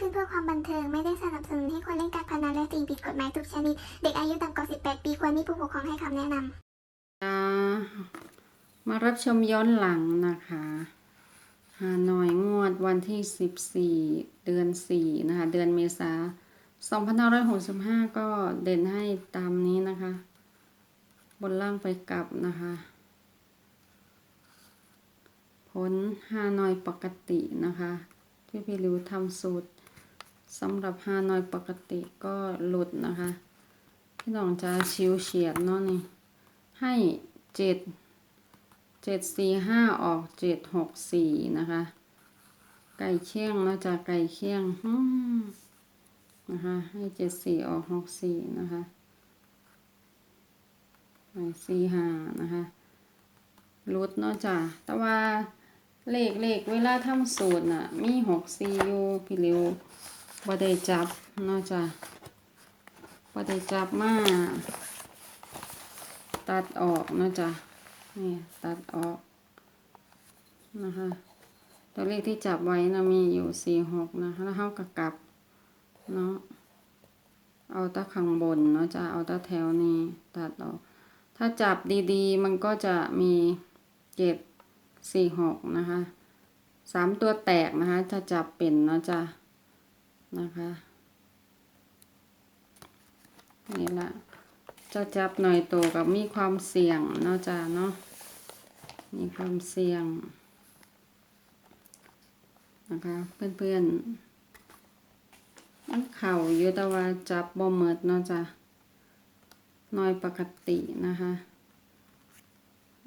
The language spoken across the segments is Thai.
ขึ้นเพื่อความบันเทิง ไม่ได้สนับสนุนให้คนเล่นการพนันและสิ่งผิดกฎหมายทุกชนิด เด็กอายุต่ำกว่า 18 ปีควรมีผู้ปกครองให้คำแนะนำมารับชมย้อนหลังนะคะฮานอยงวดวันที่ 14 เดือน 4 นะคะ เดือนเมษา2565 ก็เด่นให้ตามนี้นะคะ บนล่างไปกลับนะคะ ผลฮานอยปกตินะคะที่พี่ริวทำสูตร สำหรับฮานอยปกติก็หลุดนะคะ พี่น้องจะชิวเฉียดเนาะนี่ ให้เจ็ดเจ็ดสี่ห้าออกเจ็ดหกสี่นะคะ ไก่เคี่ยงเนาะจากไก่เคี่ยงนะคะ ให้เจ็ดสี่ออกหกสี่นะคะไก่สี่ห้านะคะรุดเนาะจ้ะแต่ว่าเลขเลขเวลาทำสูตรน่ะ มีหกสี่อยู่พี่ริว บ่ได้จับเนาะจ้ะบ่ได้จับมาตัดออกนะจ๊ะนี่ตัดออกนะคะตัวเลขที่จับไว้นะมีอยู่สี่หกนะคะแล้วเท่ากับกลับเนาะเอาตะข้างบนเนาะจะเอาตะแถวนี้ตัดออก ถ้าจับดีๆ มันก็จะมีเจ็ดสี่หกนะคะสามตัวแตกนะคะ ถ้าจับเป็นเนาะจ้ะ นะคะนี่ละจะจับหน่อยโตกับมีความเสี่ยงเนาะจ้าเนาะมีความเสี่ยงนะคะเพื่อนๆมันเข่าอยู่แต่ว่าจับบ่เมิดเนาะจ้ะน้อยปกตินะคะ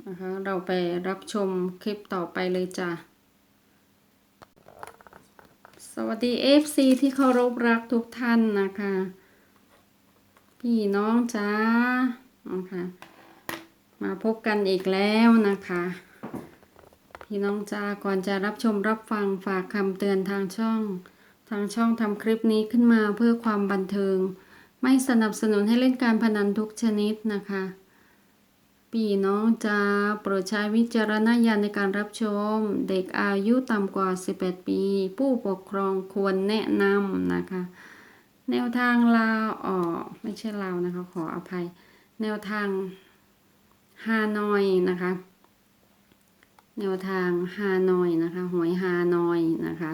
นะคะ เราไปรับชมคลิปต่อไปเลยจ้ะ สวัสดี FC ที่เคารพรักทุกท่านนะคะ พี่น้องจ้านะคะมาพบกันอีกแล้วนะคะ พี่น้องจ้าก่อนจะรับชมรับฟังฝากคำเตือนทางช่อง ทางช่องทำคลิปนี้ขึ้นมาเพื่อความบันเทิง ไม่สนับสนุนให้เล่นการพนันทุกชนิดนะคะ พี่น้องจ้าโปรดใช้วิจารณญาณในการรับชม เด็กอายุต่ำกว่า 18 ปี ผู้ปกครองควรแนะนำนะคะ แนวทางลาออกไม่ใช่ลาวนะคะ ขออภัย แนวทางฮานอยนะคะ แนวทางฮานอยนะคะ หวยฮานอยนะคะ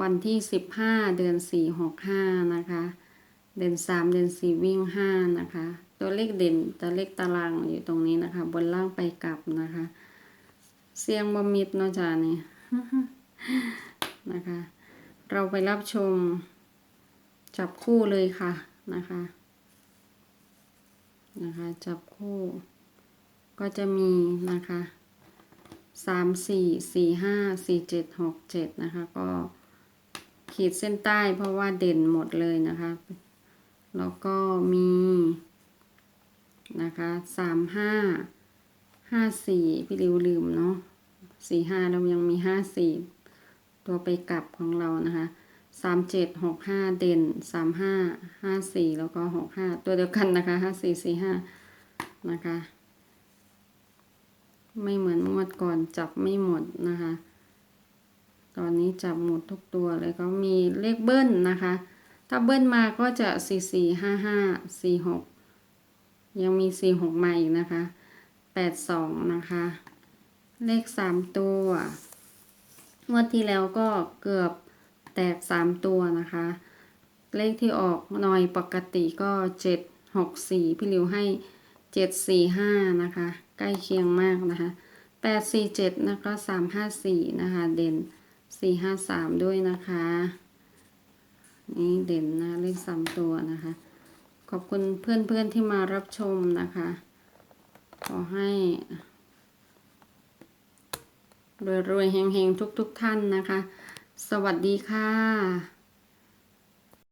วันที่สิบห้าเดือนสี่หกห้านะคะ เด่นสามเด่นสี่วิ่งห้านะคะ ตัวเลขเด่นตัวเลขตารางอยู่ตรงนี้นะคะ บนล่างไปกลับนะคะ เสียงบมิดเนาะจ้านี่นะคะ เราไปรับชม จับคู่เลยค่ะนะคะ นะคะ จับคู่ก็จะมีนะคะสามสี่สี่ห้าสี่เจ็ดหกเจ็ดนะคะ ก็ขีดเส้นใต้เพราะว่าเด่นหมดเลยนะคะ แล้วก็มีนะคะสามห้าห้าสี่พี่ริวลืมเนาะสี่ห้าเรายังมีห้าสี่ตัวไปกลับของเรานะคะสามเจ็ดหกห้าเด่นสามห้าห้าสี่แล้วก็หกห้าตัวเดียวกันนะคะห้าสี่สี่ห้านะคะ ไม่เหมือนงวดก่อนจับไม่หมดนะคะ ตอนนี้จับหมดทุกตัวเลยก็มีเลขเบิ้ลนะคะ ถ้าเบิ้ลมาก็จะสี่สี่ห้าห้าสี่หกยังมีสี่หกมาอีกนะคะแปดสองนะคะ เลขสามตัวงวดที่แล้วก็เกือบแตกสามตัวนะคะ เลขที่ออกหน่อยปกติก็เจ็ดหกสี่พี่ริวให้เจ็ดสี่ห้านะคะ ใกล้เคียงมากนะคะแปดสี่เจ็ดนะคะสามห้าสี่นะคะ เด่นสี่ห้าสามด้วยนะคะ นี่เด่นนะเลขสามตัวนะคะ ขอบคุณเพื่อนๆที่มารับชมนะคะ ขอให้รวยๆเฮงๆทุกๆท่านนะคะ สวัสดีค่ะ